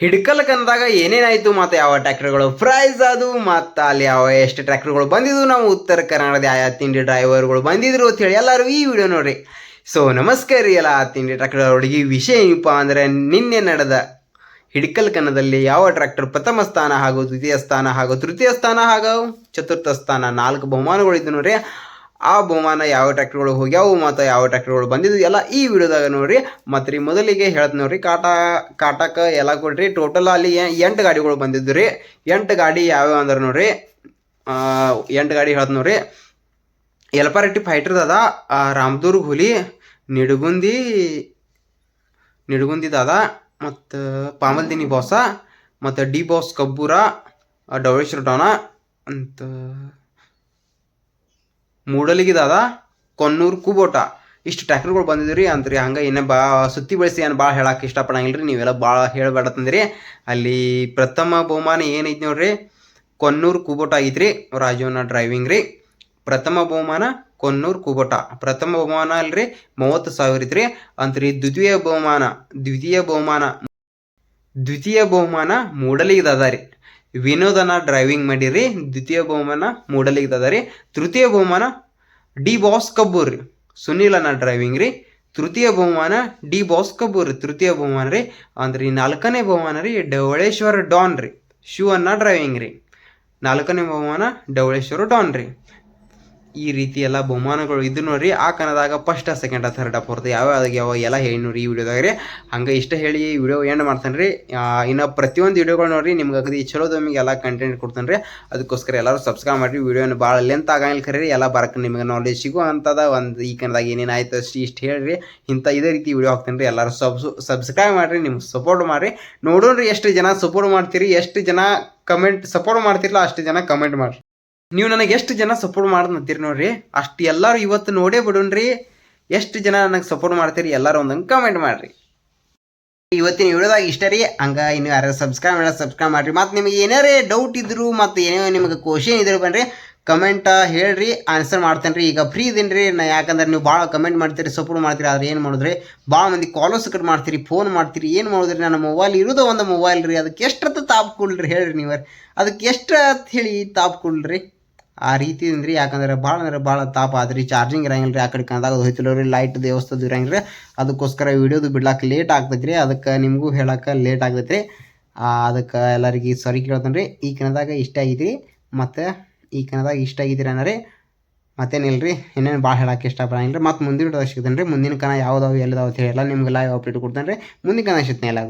ಹಿಡ್ಕಲ್ ಕನ್ನದಾಗ ಏನೇನಾಯ್ತು ಮತ್ತು ಯಾವ ಟ್ರ್ಯಾಕ್ಟರ್ಗಳು ಪ್ರೈಸ್ ಅದು, ಮತ್ತು ಅಲ್ಲಿ ಯಾವ ಎಷ್ಟು ಟ್ರ್ಯಾಕ್ಟರ್ಗಳು ಬಂದಿದ್ವು? ನಾವು ಉತ್ತರ ಕನ್ನಡದ ಯಾವ ತಿಂಡಿ ಡ್ರೈವರ್ಗಳು ಬಂದಿದ್ರು ಅಂತ ಹೇಳಿ ಎಲ್ಲರೂ ಈ ವಿಡಿಯೋ ನೋಡ್ರಿ. ಸೊ ನಮಸ್ಕಾರ ರೀ ಎಲ್ಲ ತಿಂಡಿ ಟ್ರ್ಯಾಕ್ಟರ್ ಹುಡುಗಿ. ವಿಷಯ ಏನಪ್ಪ ಅಂದರೆ, ನಿನ್ನೆ ನಡೆದ ಹಿಡ್ಕಲ್ ಕನ್ನದಲ್ಲಿ ಯಾವ ಟ್ರ್ಯಾಕ್ಟರ್ ಪ್ರಥಮ ಸ್ಥಾನ ಹಾಗೂ ದ್ವಿತೀಯ ಸ್ಥಾನ ಹಾಗೂ ತೃತೀಯ ಸ್ಥಾನ ಹಾಗೂ ಚತುರ್ಥ ಸ್ಥಾನ ನಾಲ್ಕು ಬಹುಮಾನಗಳಿದ್ದು ನೋಡ್ರಿ. ಆ ಬಹುಮಾನ ಯಾವ ಟ್ರ್ಯಾಕ್ಟರ್ಗಳು ಹೋಗ್ಯಾವು ಮತ್ತು ಯಾವ ಟ್ರ್ಯಾಕ್ಟರ್ಗಳು ಬಂದಿದ್ದು ಎಲ್ಲ ಈ ವಿಡಿಯೋದಾಗ ನೋಡ್ರಿ. ಮತ್ತು ರೀ ಮೊದಲಿಗೆ ಹೇಳ್ತೀನಿ ನೋಡ್ರಿ ಕಾಟಾ, ಕಾಟಾಕ ಎಲ್ಲ ಕೊಡ್ರಿ. ಟೋಟಲ್ ಅಲ್ಲಿ ಎಂಟು ಗಾಡಿಗಳು ಬಂದಿದ್ದು ರೀ. ಎಂಟು ಗಾಡಿ ಯಾವ್ಯಾವ ಅಂದ್ರೆ ನೋಡ್ರಿ. ಎಂಟು ಗಾಡಿ ಹೇಳ್ತೀನಿ ನೋಡ್ರಿ. ಎಲ್ಪಾರೆಟ್ಟಿ ಫೈಟ್ರದ ಅದ ರಾಮದುರ್ಗ್ ಹುಲಿ, ನಿಡುಗುಂದಿ ನಿಡುಗುಂದಿದಾದ ಮತ್ತು ಪಾಮಲ್ದಿನಿ ಬಾಸ, ಮತ್ತು ಡಿ ಬಾಸ್ ಕಬ್ಬೂರ ಡವಳೇಶ್ವರ ಡಾನ ಅಂತ ಮೂಡಲಿಗಿದಾದ ಕೊನ್ನೂರು ಕುಬೋಟ. ಇಷ್ಟು ಟ್ರ್ಯಾಕ್ಟರ್ಗಳು ಬಂದಿದ್ರಿ ಅಂತ್ರಿ, ಹಂಗೆ ಇನ್ನು ಬಾ ಸುತ್ತಿ ಬಳಸಿ ಏನು ಭಾಳ ಹೇಳಕ್ಕೆ ಇಷ್ಟಪಡಂಗಿಲ್ಲ ರೀ ನೀವೆಲ್ಲ ಭಾಳ ಹೇಳಬೇಡತ್ತಂದ್ರಿ ಅಲ್ಲಿ ಪ್ರಥಮ ಬಹುಮಾನ ಏನೈತಿ ನೋಡ್ರಿ, ಕೊನ್ನೂರು ಕುಬೋಟ ಐತ್ರಿ ರಾಜುವನ ಡ್ರೈವಿಂಗ್ ರೀ. ಪ್ರಥಮ ಬಹುಮಾನ ಕೊನ್ನೂರು ಕುಬೋಟ. ಪ್ರಥಮ ಬಹುಮಾನ ಅಲ್ರಿ, ಮೂವತ್ತು ಸಾವಿರ ಐತ್ರಿ. ಅಂತ್ರಿ ದ್ವಿತೀಯ ಬಹುಮಾನ ದ್ವಿತೀಯ ಬಹುಮಾನ ದ್ವಿತೀಯ ಬಹುಮಾನ ಮೂಡಲಿಗೆ ಅದ ರೀ ವಿನೋದನ ಡ್ರೈವಿಂಗ್ ಮಾಡಿರಿ, ದ್ವಿತೀಯ ಬಹುಮಾನ ಮೂಡಲಿಗೆ ಅದ ರೀ ತೃತೀಯ ಬಹುಮಾನ ಡಿ ಬಾಸ್ ಕಬ್ಬೂರ್ ರೀ. ಸುನಿಲ್ ಅನ್ನ ಡ್ರೈವಿಂಗ್ ರೀ. ತೃತೀಯ ಬಹುಮಾನ ಡಿ ಬಾಸ್ ಕಬ್ಬೂರ್ ತೃತೀಯ ಬಹುಮಾನ ರೀ. ಅಂದ್ರೆ ನಾಲ್ಕನೇ ಬಹುಮಾನ ರೀ ಡವಳೇಶ್ವರ ಡಾನ್ ರೀ. ಶೂ ಅನ್ನ ಡ್ರೈವಿಂಗ್ ರೀ. ನಾಲ್ಕನೇ ಬಹುಮಾನ ಡವಳೇಶ್ವರ ಡಾನ್ ರೀ. ಈ ರೀತಿ ಎಲ್ಲ ಬಹುಮಾನಗಳು ಇದು ನೋಡ್ರಿ, ಆ ಕನ್ನದಾಗ ಫಸ್ಟ್ ಸೆಕೆಂಡ್ ಥರ್ಡ್ ಫೋರ್ತ್ ಯಾವ ಯಾವ ಎಲ್ಲ ಹೇಳಿ ನೋಡ್ರಿ ಈ ವಿಡಿಯೋದಾಗ ರೀ ಹಂಗೆ ಇಷ್ಟ ಹೇಳಿ ವಿಡಿಯೋ ಎಂಡ್ ಮಾಡ್ತಾನೆ ರೀ ಇನ್ನು ಪ್ರತಿಯೊಂದು ವಿಡಿಯೋಗಳು ನೋಡ್ರಿ, ನಿಮ್ಗೆ ಅಗದಿ ನಿಮಗೆ ಎಲ್ಲ ಕಂಟೆಂಟ್ ಕೊಡ್ತಾನೆ ರೀ ಅದಕ್ಕೋಸ್ಕರ ಎಲ್ಲರೂ ಸಬ್ಸ್ಕ್ರೈಬ್ ಮಾಡಿರಿ ವಿಡಿಯೋನ ಭಾಳ ಲೆಂತ್ ಆಗಂಗಿಲ್ಲ ಖರೀ ಎಲ್ಲ ಬರಕ್ಕೆ ನಿಮಗೆ ನಾಲೆಜ್ ಸಿಗೋ ಅಂತದ ಒಂದು ಈ ಕನ್ನದಾಗ ಏನೇನು ಆಯ್ತು ಅಷ್ಟು ಇಷ್ಟು ಹೇಳಿರಿ. ಇಂಥ ಇದೇ ರೀತಿ ವಿಡಿಯೋ ಹಾಕ್ತೇನೆ ರೀ ಎಲ್ಲರೂ ಸಬ್ಸು ಸಬ್ಸ್ಕ್ರೈಬ್ ಮಾಡಿರಿ, ನಿಮ್ಗೆ ಸಪೋರ್ಟ್ ಮಾಡಿರಿ. ನೋಡೋಣ್ರಿ ಎಷ್ಟು ಜನ ಸಪೋರ್ಟ್ ಮಾಡ್ತೀರಿ, ಎಷ್ಟು ಜನ ಕಮೆಂಟ್ ಸಪೋರ್ಟ್ ಮಾಡ್ತಿರಲ್ಲ ಅಷ್ಟು ಜನ ಕಮೆಂಟ್ ಮಾಡಿರಿ. ನೀವು ನನಗೆ ಎಷ್ಟು ಜನ ಸಪೋರ್ಟ್ ಮಾಡ್ತೀರಿ ನೋಡ್ರಿ? ಅಷ್ಟು ಎಲ್ಲರೂ ಇವತ್ತು ನೋಡೇ ಬಿಡೋಣ್ರಿ. ಎಷ್ಟು ಜನ ನನಗೆ ಸಪೋರ್ಟ್ ಮಾಡ್ತೀರಿ ಎಲ್ಲರೂ ಒಂದು ಕಮೆಂಟ್ ಮಾಡಿರಿ. ಇವತ್ತಿನ ವಿಡಿಯೋದಾಗ ಇಷ್ಟ ರೀ. ಹಂಗ ಇನ್ನು ಯಾರು ಸಬ್ಸ್ಕ್ರೈಬ್ ಮಾಡಿ ಸಬ್ಸ್ಕ್ರೈಬ್ ಮಾಡ್ರಿ. ಮತ್ತು ನಿಮಗೆ ಏನಾರೇ ಡೌಟ್ ಇದ್ರು ಮತ್ತು ಏನೇ ನಿಮಗೆ ಕ್ವಶನ್ ಇದ್ರು ಬನ್ರಿ. ಕಮೆಂಟ್ ಹೇಳ್ರಿ ಆನ್ಸರ್ ಮಾಡ್ತೇನೆ ರೀ ಈಗ ಫ್ರೀ ಇದೀನಿ ರೀ. ನಾ ಯಾಕಂದ್ರೆ ನೀವು ಭಾಳ ಕಮೆಂಟ್ ಮಾಡ್ತೀರಿ ಸಪೋರ್ಟ್ ಮಾಡ್ತೀರಿ, ಆದರೆ ಏನು ಮಾಡಿದ್ರಿ? ಭಾಳ ಮಂದಿ ಕಾಲರ್ಸ್ ಕಟ್ ಮಾಡ್ತೀರಿ ಫೋನ್ ಮಾಡ್ತೀರಿ, ಏನು ಮಾಡಿದ್ರಿ? ನನ್ನ ಮೊಬೈಲ್ ಇರೋದು ಒಂದು ಮೊಬೈಲ್ ರೀ. ಅದಕ್ಕೆ ಎಷ್ಟು ತಾಪ್ ಕೊಡ್ರಿ ಹೇಳ್ರಿ ನೀವು. ಅದಕ್ಕೆ ಎಷ್ಟು ಅಂತ ಹೇಳಿ ತಾಪ್ ಕೊಡ್ರಿ ಆ ರೀತಿ ಅಂದ್ರೆ ಯಾಕಂದ್ರೆ ಭಾಳ ಅಂದ್ರೆ ಭಾಳ ತಾಪ ಆದ್ರಿ ಚಾರ್ಜಿಂಗ್ ಇರಂಗಿಲ್ಲ ರೀ ಆ ಕಡೆ ಕಣದಾಗ ಹೋಯ್ತಿಲ್ಲ ರೀ ಲೈಟ್ ದೇವಸ್ಥದ ಇರಂಗಿಲ್ಲ ರೀ ಅದಕ್ಕೋಸ್ಕರ ವಿಡಿಯೋದು ಬಿಡ್ಲಾಕ ಲೇಟ್ ಆಗ್ತೈತೆ ರೀ ಅದಕ್ಕೆ ನಿಮಗೂ ಹೇಳಕ್ಕೆ ಲೇಟ್ ಆಗ್ತೈತೆ ರೀ ಅದಕ್ಕೆ ಎಲ್ಲರಿಗೆ ಸಾರಿ ಕೇಳ್ತಾನೆ ರೀ ಈ ಕಣದಾಗ ಇಷ್ಟ ಆಗಿದ್ರಿ, ಮತ್ತು ಈ ಕಣದಾಗ ಇಷ್ಟ ಆಗಿದ್ರಿ ಅನ್ನ ಮತ್ತೇನಿಲ್ಲ ರೀ ಇನ್ನೇನು ಭಾಳ ಹೇಳಕ್ಕೆ ಇಷ್ಟಪಡಂಗಿಲ್ಲ ರೀ ಮತ್ತು ಮುಂದಿನ ಸಿಗ್ತಾನೆ ರೀ ಮುಂದಿನ ಕಣ ಯಾವ್ದಾವ, ಎಲ್ಲದಾವ ಅಂತ ಹೇಳಿ ಎಲ್ಲ ನಿಮ್ಗೆ ಲೈವ್ ಅಪ್ಡೇಟ್ ಕೊಡ್ತಾನೆ ರೀ ಮುಂದಿನ ಕಣ ಸಿಗ್ತಾನೆ ಎಲ್ಲ